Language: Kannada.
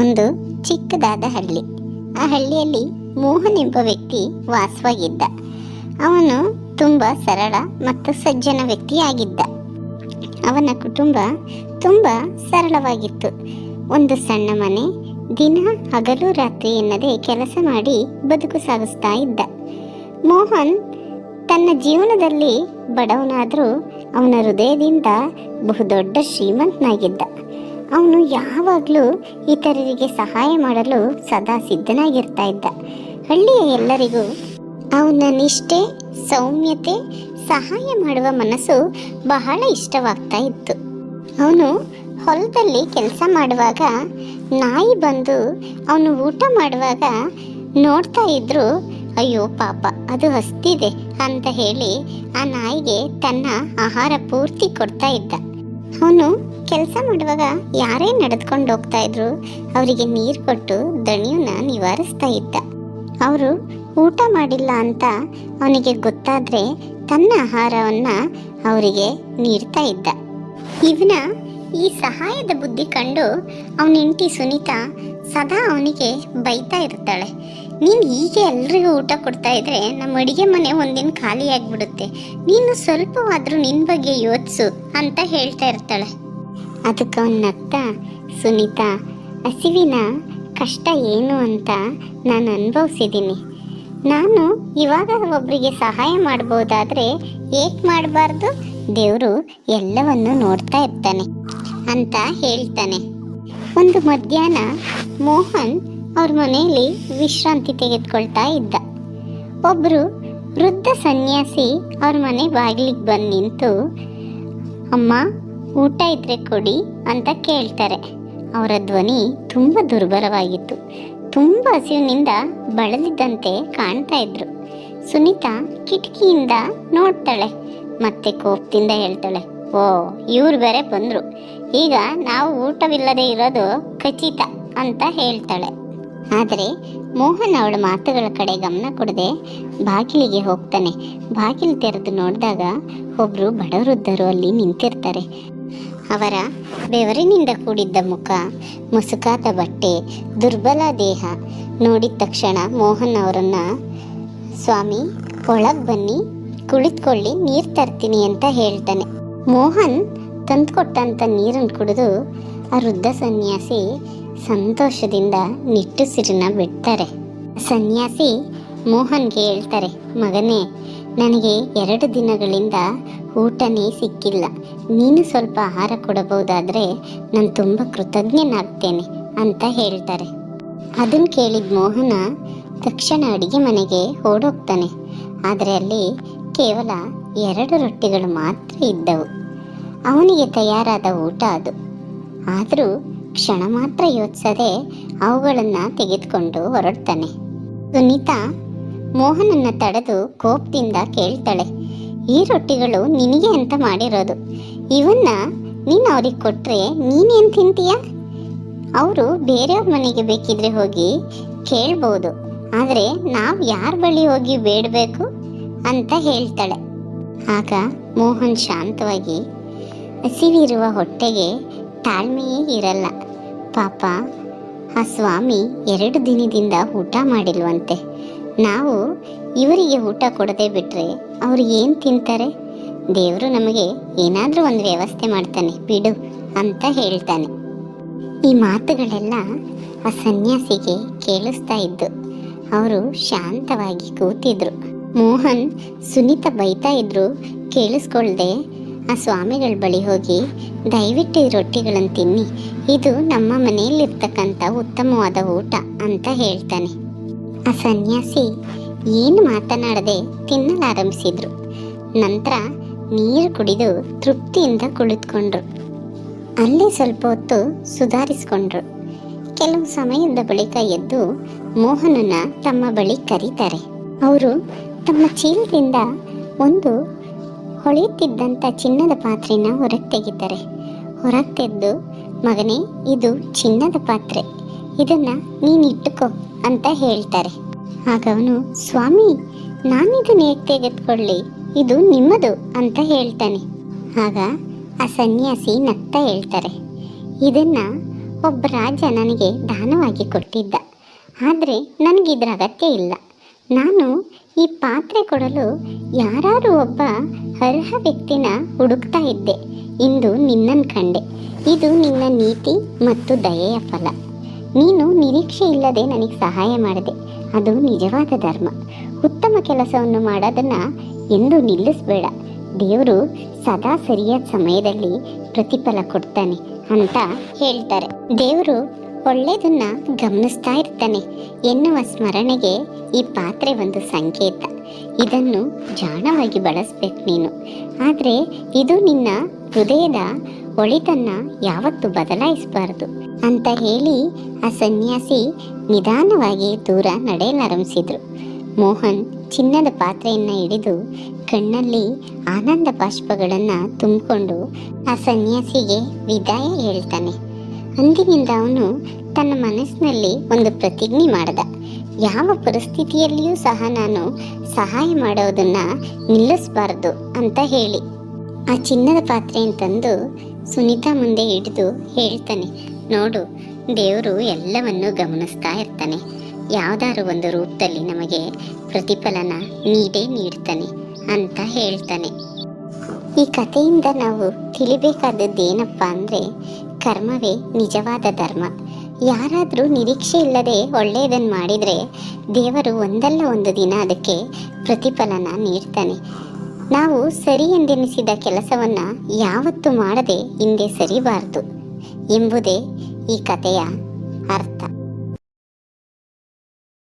ಒಂದು ಚಿಕ್ಕದಾದ ಹಳ್ಳಿ. ಆ ಹಳ್ಳಿಯಲ್ಲಿ ಮೋಹನ್ ಎಂಬ ವ್ಯಕ್ತಿ ವಾಸವಾಗಿದ್ದ. ಅವನು ತುಂಬ ಸರಳ ಮತ್ತು ಸಜ್ಜನ ವ್ಯಕ್ತಿಯಾಗಿದ್ದ. ಅವನ ಕುಟುಂಬ ತುಂಬ ಸರಳವಾಗಿತ್ತು. ಒಂದು ಸಣ್ಣ ಮನೆ, ದಿನ ಹಗಲು ರಾತ್ರಿ ಎನ್ನದೇ ಕೆಲಸ ಮಾಡಿ ಬದುಕು ಸಾಗಿಸ್ತಾ ಇದ್ದ. ಮೋಹನ್ ತನ್ನ ಜೀವನದಲ್ಲಿ ಬಡವನಾದರೂ ಅವನ ಹೃದಯದಿಂದ ಬಹುದೊಡ್ಡ ಶ್ರೀಮಂತನಾಗಿದ್ದ. ಅವನು ಯಾವಾಗಲೂ ಇತರರಿಗೆ ಸಹಾಯ ಮಾಡಲು ಸದಾ ಸಿದ್ಧನಾಗಿರ್ತಾ ಇದ್ದ. ಹಳ್ಳಿಯ ಎಲ್ಲರಿಗೂ ಅವನ ನಿಷ್ಠೆ, ಸೌಮ್ಯತೆ, ಸಹಾಯ ಮಾಡುವ ಮನಸ್ಸು ಬಹಳ ಇಷ್ಟವಾಗ್ತಾ ಇತ್ತು. ಅವನು ಹೊಲದಲ್ಲಿ ಕೆಲಸ ಮಾಡುವಾಗ ನಾಯಿ ಬಂದು ಅವನು ಊಟ ಮಾಡುವಾಗ ನೋಡ್ತಾ ಇದ್ರು, ಅಯ್ಯೋ ಪಾಪ, ಅದು ಹಸ್ತಿದೆ ಅಂತ ಹೇಳಿ ಆ ನಾಯಿಗೆ ತನ್ನ ಆಹಾರ ಪೂರ್ತಿ ಕೊಡ್ತಾ ಇದ್ದ. ಅವನು ಕೆಲಸ ಮಾಡುವಾಗ ಯಾರೇ ನಡೆದುಕೊಂಡು ಹೋಗ್ತಾ ಇದ್ರು ಅವರಿಗೆ ನೀರು ಕೊಟ್ಟು ದಣಿಯನ್ನ ನಿವಾರಿಸ್ತಾ ಇದ್ದ. ಅವರು ಊಟ ಮಾಡಿಲ್ಲ ಅಂತ ಅವನಿಗೆ ಗೊತ್ತಾದ್ರೆ ತನ್ನ ಆಹಾರವನ್ನ ಅವರಿಗೆ ನೀಡ್ತಾ ಇದ್ದ. ಇವನ ಈ ಸಹಾಯದ ಬುದ್ಧಿ ಕಂಡು ಅವನ ಹೆಂಡತಿ ಸುನೀತಾ ಸದಾ ಅವನಿಗೆ ಬೈತಾ ಇರ್ತಾಳೆ. ನೀನು ಹೀಗೆ ಎಲ್ರಿಗೂ ಊಟ ಕೊಡ್ತಾ ಇದ್ರೆ ನಮ್ಮ ಅಡಿಗೆ ಮನೆ ಒಂದಿನ ಖಾಲಿ ಆಗ್ಬಿಡುತ್ತೆ. ನೀನು ಸ್ವಲ್ಪವಾದರೂ ನಿನ್ನ ಬಗ್ಗೆ ಯೋಚಿಸು ಅಂತ ಹೇಳ್ತಾ ಇರ್ತಾಳೆ. ಅದಕ್ಕೆ ಅವನ್ ನಗ್ತಾ, ಸುನೀತಾ, ಹಸಿವಿನ ಕಷ್ಟ ಏನು ಅಂತ ನಾನು ಅನುಭವಿಸಿದ್ದೀನಿ ನಾನು ಇವಾಗ ಒಬ್ಬರಿಗೆ ಸಹಾಯ ಮಾಡ್ಬೋದಾದರೆ ಏಕೆ ಮಾಡಬಾರ್ದು, ದೇವರು ಎಲ್ಲವನ್ನು ನೋಡ್ತಾ ಇರ್ತಾನೆ ಅಂತ ಹೇಳ್ತಾನೆ. ಒಂದು ಮಧ್ಯಾಹ್ನ ಮೋಹನ್ ಅವ್ರ ಮನೆಯಲ್ಲಿ ವಿಶ್ರಾಂತಿ ತೆಗೆದುಕೊಳ್ತಾ ಇದ್ದ. ಒಬ್ಬರು ವೃದ್ಧ ಸನ್ಯಾಸಿ ಅವ್ರ ಮನೆ ಬಾಗಿಲಿಗೆ ಬಂದು ನಿಂತು, ಅಮ್ಮ, ಊಟ ಇದ್ರೆ ಕೊಡಿ ಅಂತ ಕೇಳ್ತಾರೆ. ಅವರ ಧ್ವನಿ ತುಂಬ ದುರ್ಬಲವಾಗಿತ್ತು. ತುಂಬ ಹಸಿವಿನಿಂದ ಬಳಲಿದ್ದಂತೆ ಕಾಣ್ತಾ ಇದ್ರು. ಸುನೀತಾ ಕಿಟಕಿಯಿಂದ ನೋಡ್ತಾಳೆ, ಮತ್ತೆ ಕೋಪದಿಂದ ಹೇಳ್ತಾಳೆ, ಓ, ಇವ್ರು ಬೇರೆ ಬಂದರು. ಈಗ ನಾವು ಊಟವಿಲ್ಲದೆ ಇರೋದು ಖಚಿತ ಅಂತ ಹೇಳ್ತಾಳೆ. ಆದರೆ ಮೋಹನ್ ಅವಳ ಮಾತುಗಳ ಕಡೆ ಗಮನ ಕೊಡದೆ ಬಾಗಿಲಿಗೆ ಹೋಗ್ತಾನೆ. ಬಾಗಿಲು ತೆರೆದು ನೋಡಿದಾಗ ಒಬ್ರು ಬಡವೃದ್ಧರು ಅಲ್ಲಿ ನಿಂತಿರ್ತಾರೆ. ಅವರ ಬೆವರಿನಿಂದ ಕೂಡಿದ್ದ ಮುಖ, ಮುಸುಕಾದ ಬಟ್ಟೆ, ದುರ್ಬಲ ದೇಹ ನೋಡಿದ ತಕ್ಷಣ ಮೋಹನ್ ಅವರನ್ನ, ಸ್ವಾಮಿ, ಒಳಗೆ ಬನ್ನಿ, ಕುಳಿತುಕೊಳ್ಳಿ, ನೀರು ತರ್ತೀನಿ ಅಂತ ಹೇಳ್ತಾನೆ. ಮೋಹನ್ ತಂದುಕೊಟ್ಟಂಥ ನೀರನ್ನು ಕುಡಿದು ಆ ವೃದ್ಧ ಸನ್ಯಾಸಿ ಸಂತೋಷದಿಂದ ನಿಟ್ಟುಸಿರನ್ನ ಬಿಡ್ತಾರೆ. ಸನ್ಯಾಸಿ ಮೋಹನ್ಗೆ ಹೇಳ್ತಾರೆ, ಮಗನೇ, ನನಗೆ ಎರಡು ದಿನಗಳಿಂದ ಊಟನೇ ಸಿಕ್ಕಿಲ್ಲ. ನೀನು ಸ್ವಲ್ಪ ಆಹಾರ ಕೊಡಬಹುದಾದ್ರೆ ನಾನು ತುಂಬ ಕೃತಜ್ಞನಾಗ್ತೇನೆ ಅಂತ ಹೇಳ್ತಾರೆ. ಅದನ್ನು ಕೇಳಿದ ಮೋಹನ ತಕ್ಷಣ ಅಡಿಗೆ ಮನೆಗೆ ಓಡೋಗ್ತಾನೆ. ಆದರೆ ಅಲ್ಲಿ ಕೇವಲ ಎರಡು ರೊಟ್ಟಿಗಳು ಮಾತ್ರ ಇದ್ದವು. ಅವನಿಗೆ ತಯಾರಾದ ಊಟ ಅದು. ಆದರೂ ಕ್ಷಣ ಮಾತ್ರ ಯೋಚಿಸದೆ ಅವುಗಳನ್ನು ತೆಗೆದುಕೊಂಡು ಹೊರಡ್ತಾನೆ. ಸುನೀತಾ ಮೋಹನನ್ನ ತಡೆದು ಕೋಪದಿಂದ ಕೇಳ್ತಾಳೆ, ಈ ರೊಟ್ಟಿಗಳು ನಿನಗೆ ಅಂತ ಮಾಡಿರೋದು. ಇವನ್ನ ನೀನು ಅವ್ರಿಗೆ ಕೊಟ್ಟರೆ ನೀನೇನು ತಿಂತೀಯ? ಅವರು ಬೇರೆಯವ್ರ ಮನೆಗೆ ಬೇಕಿದ್ರೆ ಹೋಗಿ ಕೇಳ್ಬೋದು, ಆದರೆ ನಾವು ಯಾರ ಬಳಿ ಹೋಗಿ ಬೇಡಬೇಕು? ಅಂತ ಹೇಳ್ತಾಳೆ. ಆಗ ಮೋಹನ್ ಶಾಂತವಾಗಿ ಹಸಿವಿರುವ ಹೊಟ್ಟೆಗೆ ತಾಳ್ಮೆಯೇ ಇರಲ್ಲ. ಪಾಪ, ಆ ಸ್ವಾಮಿ ಎರಡು ದಿನದಿಂದ ಊಟ ಮಾಡಿಲ್ವಂತೆ. ನಾವು ಇವರಿಗೆ ಊಟ ಕೊಡದೆ ಬಿಟ್ಟರೆ ಅವರು ಏನು ತಿಂತಾರೆ? ದೇವರು ನಮಗೆ ಏನಾದರೂ ಒಂದು ವ್ಯವಸ್ಥೆ ಮಾಡ್ತಾನೆ, ಬಿಡು ಅಂತ ಹೇಳ್ತಾನೆ. ಈ ಮಾತುಗಳೆಲ್ಲ ಆ ಸನ್ಯಾಸಿಗೆ ಕೇಳಿಸ್ತಾ ಇದ್ದು ಅವರು ಶಾಂತವಾಗಿ ಕೂತಿದ್ರು. ಮೋಹನ್ ಸುನೀತ ಬೈತಾ ಇದ್ರು, ಕೇಳಿಸ್ಕೊಳ್ದೆ ಆ ಸ್ವಾಮಿಗಳ ಬಳಿ ಹೋಗಿ ದಯವಿಟ್ಟು ಈ ರೊಟ್ಟಿಗಳನ್ನು ತಿನ್ನಿ. ಇದು ನಮ್ಮ ಮನೆಯಲ್ಲಿರ್ತಕ್ಕಂಥ ಉತ್ತಮವಾದ ಊಟ ಅಂತ ಹೇಳ್ತಾನೆ. ಆ ಸನ್ಯಾಸಿ ಏನು ಮಾತನಾಡದೆ ತಿನ್ನಲಾರಂಭಿಸಿದ್ರು ನಂತರ ನೀರು ಕುಡಿದು ತೃಪ್ತಿಯಿಂದ ಕುಳಿತುಕೊಂಡ್ರು. ಅಲ್ಲಿ ಸ್ವಲ್ಪ ಹೊತ್ತು ಸುಧಾರಿಸಿಕೊಂಡ್ರು. ಕೆಲವು ಸಮಯದ ಬಳಿಕ ಎದ್ದು ಮೋಹನನ ತಮ್ಮ ಬಳಿ ಕರೀತಾರೆ. ಅವರು ತಮ್ಮ ಚೀಲದಿಂದ ಒಂದು ಹೊಳೆಯುತ್ತಿದ್ದಂಥ ಚಿನ್ನದ ಪಾತ್ರೆನ ಹೊರಗೆ ತೆಗಿತಾರೆ ಹೊರಗೆ ಮಗನೇ, ಇದು ಚಿನ್ನದ ಪಾತ್ರೆ. ಇದನ್ನ ನೀನು ಇಟ್ಟುಕೋ ಅಂತ ಹೇಳ್ತಾರೆ. ಆಗ ಅವನು, ಸ್ವಾಮಿ, ನಾನಿದನ್ನು ಹೇಗೆ ತೆಗೆದುಕೊಳ್ಳಿ? ಇದು ನಿಮ್ಮದು ಅಂತ ಹೇಳ್ತಾನೆ. ಆಗ ಆ ಸನ್ಯಾಸಿ ನಗ್ತಾ ಹೇಳ್ತಾರೆ. ಇದನ್ನ ಒಬ್ಬ ರಾಜ ನನಗೆ ದಾನವಾಗಿ ಕೊಟ್ಟಿದ್ದ. ಆದರೆ ನನಗಿದ್ರ ಅಗತ್ಯ ಇಲ್ಲ. ನಾನು ಈ ಪಾತ್ರೆ ಕೊಡಲು ಯಾರಾರು ಒಬ್ಬ ಅರ್ಹ ವ್ಯಕ್ತಿನ ಹುಡುಕ್ತಾ ಇದ್ದೆ. ಇಂದು ನಿನ್ನನ್ನು ಕಂಡೆ. ಇದು ನಿನ್ನ ನೀತಿ ಮತ್ತು ದಯೆಯ ಫಲ. ನೀನು ನಿರೀಕ್ಷೆ ಇಲ್ಲದೆ ನನಗೆ ಸಹಾಯ ಮಾಡಿದೆ. ಅದು ನಿಜವಾದ ಧರ್ಮ. ಉತ್ತಮ ಕೆಲಸವನ್ನು ಮಾಡೋದನ್ನ ಎಂದು ನಿಲ್ಲಿಸಬೇಡ. ದೇವರು ಸದಾ ಸರಿಯಾದ ಸಮಯದಲ್ಲಿ ಪ್ರತಿಫಲ ಕೊಡ್ತಾನೆ ಅಂತ ಹೇಳ್ತಾರೆ. ದೇವರು ಒಳ್ಳೆಯದನ್ನ ಗಮನಿಸ್ತಾ ಇರ್ತಾನೆ ಎನ್ನುವ ಸ್ಮರಣೆಗೆ ಈ ಪಾತ್ರೆ ಒಂದು ಸಂಕೇತ. ಇದನ್ನು ಜಾಣವಾಗಿ ಬಳಸ್ಬೇಕು ನೀನು. ಆದರೆ ಇದು ನಿನ್ನ ಹೃದಯದ ಒಳಿತನ್ನ ಯಾವತ್ತೂ ಬದಲಾಯಿಸಬಾರದು ಅಂತ ಹೇಳಿ ಆ ಸನ್ಯಾಸಿ ನಿಧಾನವಾಗಿ ದೂರ ನಡೆಯಲಾರಂಭಿಸಿದ್ರು ಮೋಹನ್ ಚಿನ್ನದ ಪಾತ್ರೆಯನ್ನು ಹಿಡಿದು ಕಣ್ಣಲ್ಲಿ ಆನಂದ ಬಾಷ್ಪಗಳನ್ನು ತುಂಬಿಕೊಂಡು ಆ ಸನ್ಯಾಸಿಗೆ ವಿದಾಯ ಹೇಳ್ತಾನೆ. ಅಂದಿನಿಂದ ಅವನು ತನ್ನ ಮನಸ್ಸಿನಲ್ಲಿ ಒಂದು ಪ್ರತಿಜ್ಞೆ ಮಾಡಿದ. ಯಾವ ಪರಿಸ್ಥಿತಿಯಲ್ಲಿಯೂ ಸಹ ನಾನು ಸಹಾಯ ಮಾಡೋದನ್ನ ನಿಲ್ಲಿಸಬಾರ್ದು ಅಂತ ಹೇಳಿ. ಆ ಚಿನ್ನದ ಪಾತ್ರೆಯನ್ನು ತಂದು ಸುನೀತಾ ಮುಂದೆ ಹಿಡಿದು ಹೇಳ್ತಾನೆ, ನೋಡು, ದೇವರು ಎಲ್ಲವನ್ನು ಗಮನಿಸ್ತಾ ಇರ್ತಾನೆ. ಯಾವ್ದಾದ್ರು ಒಂದು ರೂಪದಲ್ಲಿ ನಮಗೆ ಪ್ರತಿಫಲನ ನೀಡೇ ನೀಡ್ತಾನೆ ಅಂತ ಹೇಳ್ತಾನೆ. ಈ ಕಥೆಯಿಂದ ನಾವು ತಿಳಿಬೇಕಾದದ್ದು ಏನಪ್ಪ ಅಂದರೆ ಕರ್ಮವೇ ನಿಜವಾದ ಧರ್ಮ. ಯಾರಾದರೂ ನಿರೀಕ್ಷೆ ಇಲ್ಲದೆ ಒಳ್ಳೆಯದನ್ನು ಮಾಡಿದರೆ ದೇವರು ಒಂದಲ್ಲ ಒಂದು ದಿನ ಅದಕ್ಕೆ ಪ್ರತಿಫಲನ ನೀಡ್ತಾನೆ. ನಾವು ಸರಿ ಎಂದೆನಿಸಿದ ಕೆಲಸವನ್ನು ಯಾವತ್ತೂ ಮಾಡದೆ ಹಿಂದೆ ಸರಿಬಾರದು ಎಂಬುದೇ ಈ ಕಥೆಯ ಅರ್ಥ.